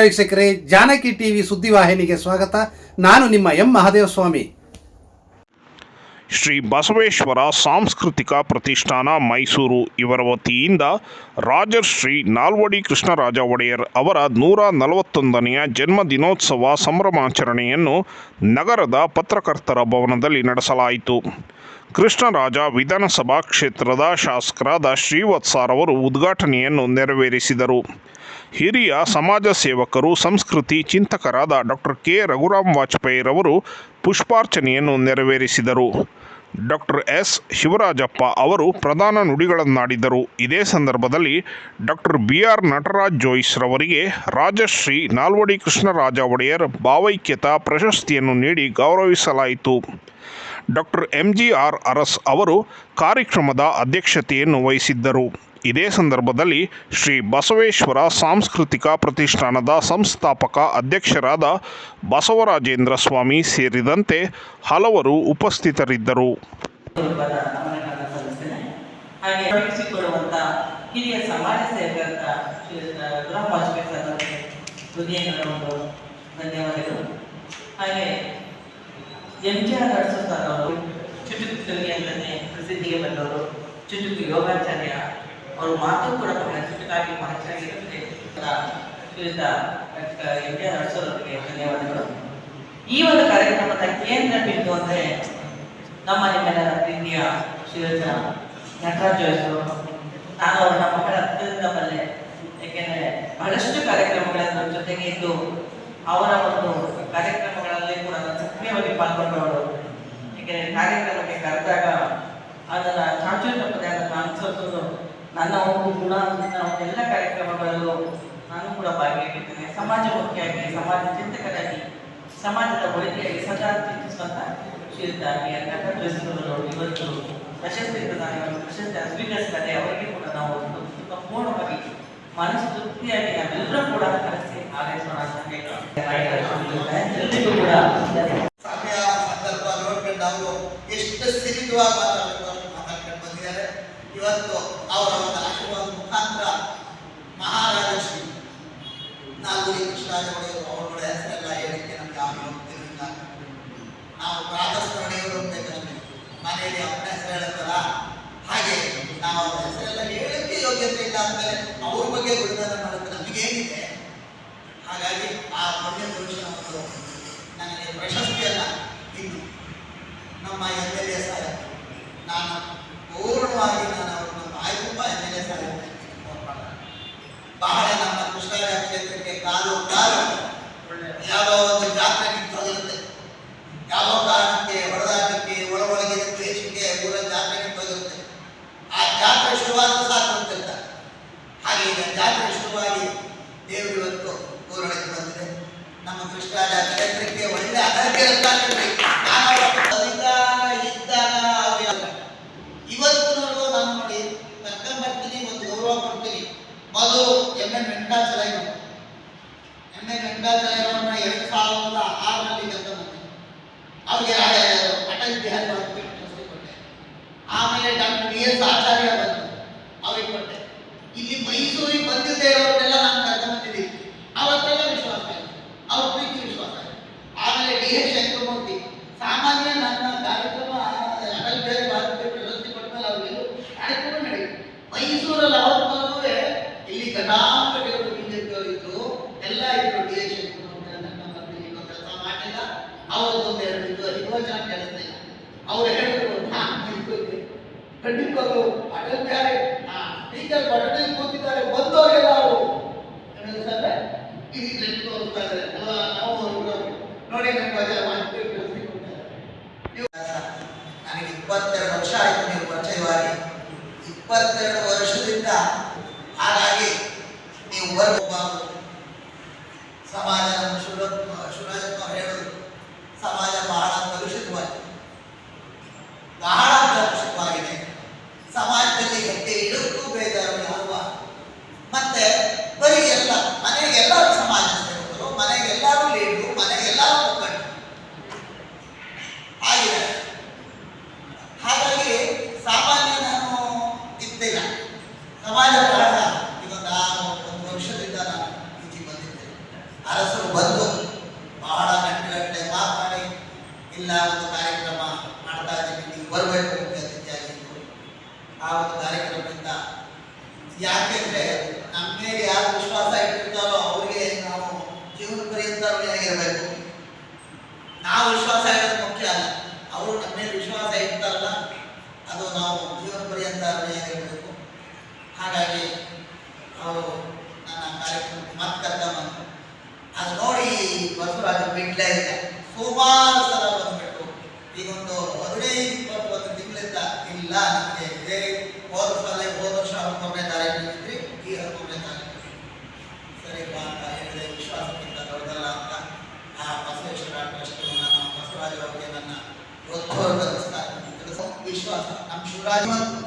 ವೀಕ್ಷಕರೇ, ಜಾನಕಿ ಟಿವಿ ಸುದ್ದಿವಾಹಿನಿಗೆ ಸ್ವಾಗತ. ನಾನು ನಿಮ್ಮ ಎಂ ಮಹಾದೇವಸ್ವಾಮಿ. ಶ್ರೀ ಬಸವೇಶ್ವರ ಸಾಂಸ್ಕೃತಿಕ ಪ್ರತಿಷ್ಠಾನ ಮೈಸೂರು ಇವರ ವತಿಯಿಂದ ರಾಜಶ್ರೀ ನಾಲ್ವಡಿ ಕೃಷ್ಣರಾಜ ಒಡೆಯರ್ ಅವರ ನೂರ ನಲವತ್ತೊಂದನೆಯ ಜನ್ಮ ದಿನೋತ್ಸವ ಸಂಭ್ರಮಾಚರಣೆಯನ್ನು ನಗರದ ಪತ್ರಕರ್ತರ ಭವನದಲ್ಲಿ ನಡೆಸಲಾಯಿತು. ಕೃಷ್ಣರಾಜ ವಿಧಾನಸಭಾ ಕ್ಷೇತ್ರದ ಶಾಸಕರಾದ ಶ್ರೀವತ್ಸಾರವರು ಉದ್ಘಾಟನೆಯನ್ನು ನೆರವೇರಿಸಿದರು. ಹಿರಿಯ ಸಮಾಜ ಸೇವಕರು, ಸಂಸ್ಕೃತಿ ಚಿಂತಕರಾದ ಡಾಕ್ಟರ್ ಕೆ. ರಘುರಾಮ್ ವಾಜಪೇಯಿರವರು ಪುಷ್ಪಾರ್ಚನೆಯನ್ನು ನೆರವೇರಿಸಿದರು. Doctor S. ಶಿವರಾಜಪ್ಪ ಅವರು ಪ್ರಧಾನ ನುಡಿಗಳನ್ನಾಡಿದರು. ಇದೇ ಸಂದರ್ಭದಲ್ಲಿ ಡಾಕ್ಟರ್ ಬಿ ಆರ್ ನಟರಾಜ್ ಜೋಯಿಸ್ರವರಿಗೆ ರಾಜಶ್ರೀ ನಾಲ್ವಡಿ ಕೃಷ್ಣರಾಜ ಒಡೆಯರ್ ಭಾವೈಕ್ಯತಾ ಪ್ರಶಸ್ತಿಯನ್ನು ನೀಡಿ ಗೌರವಿಸಲಾಯಿತು. Doctor M G R Aras ಅವರು ಕಾರ್ಯಕ್ರಮದ ಅಧ್ಯಕ್ಷತೆಯನ್ನು ವಹಿಸಿದ್ದರು. ಇದೇ ಸಂದರ್ಭದಲ್ಲಿ ಶ್ರೀ ಬಸವೇಶ್ವರ ಸಾಂಸ್ಕೃತಿಕ ಪ್ರತಿಷ್ಠಾನದ ಸಂಸ್ಥಾಪಕ ಅಧ್ಯಕ್ಷರಾದ ಬಸವರಾಜೇಂದ್ರ ಸ್ವಾಮಿ ಸೇರಿದಂತೆ ಹಲವರು ಉಪಸ್ಥಿತರಿದ್ದರು. ಹಿರಿಯ ಸಮಾಜ ಧನ್ಯವಾದಗಳು ಹಾಗೆ ಎಂ ಜಿ ಆರ್ ಸರ್ ಅವರು ಪ್ರಸಿದ್ಧಿಗೆ ಬಂದವರು ಚುಟುಕು ಯೋಗಾಚಾರ್ಯ ಅವರು ಮಾತು ಕೂಡ ಚುಟುಕಾಗಿ ಮಹಚಾಗಿರುತ್ತೆ ಶ್ರೀಯುತ ಎಂ ಕೆ ಧನ್ಯವಾದಗಳು. ಈ ಒಂದು ಕಾರ್ಯಕ್ರಮದ ಕೇಂದ್ರ ಬಿಂದು ಅಂದರೆ ನಮ್ಮ ನಿಮ್ಮೆಲ್ಲರ ಪ್ರೀತಿಯ ಶ್ರೀಯುತ ನಟರಾಜ್ ಅವರು ನಾನು ಬಹಳ ಹತ್ತಿರದಿಂದ ಬಲ್ಲೆ ಏಕೆಂದರೆ ಬಹಳಷ್ಟು ಕಾರ್ಯಕ್ರಮಗಳನ್ನು ಜೊತೆಗೆ ಇದ್ದು ಅವರ ಒಂದು ಕಾರ್ಯಕ್ರಮಗಳಲ್ಲಿ ಕೂಡ ನಾನು ಸಕ್ರಿಯವಾಗಿ ಪಾಲ್ಗೊಂಡವರು ಏಕೆಂದರೆ ಕಾರ್ಯಕ್ರಮಕ್ಕೆ ಕರೆದಾಗ ಅದನ್ನು ಚಾಚು ತಪ್ಪದೆ ನನ್ನ ಒಂದು ಗುಣ ಎಲ್ಲ ಕಾರ್ಯಕ್ರಮಗಳಲ್ಲೂ ನಾನು ಕೂಡ ಭಾಗಿಯಾಗಿದ್ದೇನೆ. ಸಮಾಜಮುಖಿಯಾಗಿ ಸಮಾಜ ಚಿಂತಕರಾಗಿ, ಸಮಾಜದ ಒಳಿತಿಯಾಗಿ ಸದಾ ಚಿಂತಿಸುವಂತ ಶ್ರೀಯುತ ಬಿ ಆರ್ ನಟರಾಜರು ಇವತ್ತು ಪ್ರಶಸ್ತಿ ಪ್ರದಾನವನ್ನು ಪ್ರಶಸ್ತಿ ಸ್ವೀಕರಿಸಿದ್ದಾರೆ ಅವರಿಗೆ ಕೂಡ ನಾವು ಒಂದು ಸಂಪೂರ್ಣವಾಗಿ ಮನಸ್ಸು ತೃಪ್ತಿಯಾಗಿ ನಾವೆಲ್ಲರೂ ಕೂಡ ಕರೆಸಿ ಹಾರೈಸೋಣ ಅಂತ ಎಲ್ರಿಗೂ ಕೂಡ ಸಮಯ ಸಂದರ್ಭ ನೋಡ್ಕೊಂಡು ನಾವು ಎಷ್ಟು ಸಿರಿತವಾಗಿ ಮಾತಾಡಬೇಕು ಅಷ್ಟು ಮಾತಾಡ್ಕೊಂಡು ಬಂದಿದ್ದಾರೆ. ಇವತ್ತು ಅವರ ಒಂದು ಆಶೀರ್ವಾದ ಮುಖಾಂತರ ಮಹಾರಾಜ ಶ್ರೀ ನಾಲ್ಗುಡಿ ಕೃಷ್ಣರಾಜ ಅವರುಗಳ ಹೆಸರೆಲ್ಲ ಹೇಳಿಕ್ಕೆ ಅವ್ರಿಗೆ ಅಟಲ್ ಬಿಹಾರಿ ವಾಜಪೇಯಿ ಪ್ರಶಸ್ತಿ ಕೊಟ್ಟೆ. ಆಮೇಲೆ ಡಾಕ್ಟರ್ ಬಿ ಎಸ್ ಆಚಾರ್ಯ ಬಂದರು ಅವ್ರಿಗೆ ಕೊಟ್ಟೆ ಇಲ್ಲಿ ಮೈಸೂರಿಗೆ ಬಂದಿದ್ದೇ ಇರೋರ್ನೆಲ್ಲ ನಾನು ಕರ್ಕೊಂಡ್ಬಂದಿದ್ದೀನಿ ಅವತ್ತೆಲ್ಲ ವಿಶ್ವಾಸ ಇಲ್ಲ ಅವ್ರ ಪ್ರೀತಿ ವಿಶ್ವಾಸ ಇಲ್ಲ ಆಮೇಲೆ ಡಿ ಎಸ್ ಶಂಕರಮೂರ್ತಿ ಸಾಮಾನ್ಯ ನನ್ನ ಕಾರ್ಯಕ್ರಮ ಅಟಲ್ ಬಿಹಾರಿ ವಾಜಪೇಯಿ ಪ್ರಶಸ್ತಿ ಕೊಟ್ಟಮೇಲೆ ಅವ್ರಿಗೆಲ್ಲೂ ಕಾರ್ಯಕ್ರಮ ನಡೆಯಿತು ಮೈಸೂರಲ್ಲಿ ಅವತ್ತು ಇಲ್ಲಿ ಕಟಾಂತ ಬಿಜೆಪಿ ಅವರು ಇದ್ರು ಎಲ್ಲ ಇದ್ರು ಡಿ ನನ್ನ ಮಂತ್ರಿ ಕೆಲಸ ಮಾಡಿಲ್ಲ ಅವರದ್ದೊಂದು ಎರಡು ಇದು ಅಧಿವಚನ ಕೆಲಸದಿಲ್ಲ ಅವ್ರು ಹೇಳಿದ್ರು ಖಂಡಿತವಾಗ್ಲು ಅಟಲ್ ಬಿಹಾರಿ ಸ್ಪೀಕರ್ ಬಟದಲ್ಲಿ ಕೂತಿದ್ದಾರೆ, ಬಂದವರೆಲ್ಲ ಅವರು. ಇದು ನೆಟ್ಟು ತೋರಿಸ್ತಾ ಇದ್ದಾರೆ. ಅಲ್ವಾ? ನಾವು ನೋಡಿ ನಮ್ಗೆ ನೀವು ಬರಬಹುದು ಸಮಾಜ ನಮ್ಮ ಯಾಕೆಂದ್ರೆ ನಮ್ಮ ಮೇಲೆ ಯಾರು ವಿಶ್ವಾಸ ಇಟ್ಟಿರ್ತಾರೋ ಅವರಿಗೆ ನಾವು ಜೀವನ ಪರ್ಯಂತ ಋಣಿಯಾಗಿರಬೇಕು ನಾವು ವಿಶ್ವಾಸ ಇರೋದು ಮುಖ್ಯ ಅಲ್ಲ. ಅವರು ನಮ್ಮ ಮೇಲೆ ವಿಶ್ವಾಸ ಇರ್ತಾರಲ್ಲ Rajman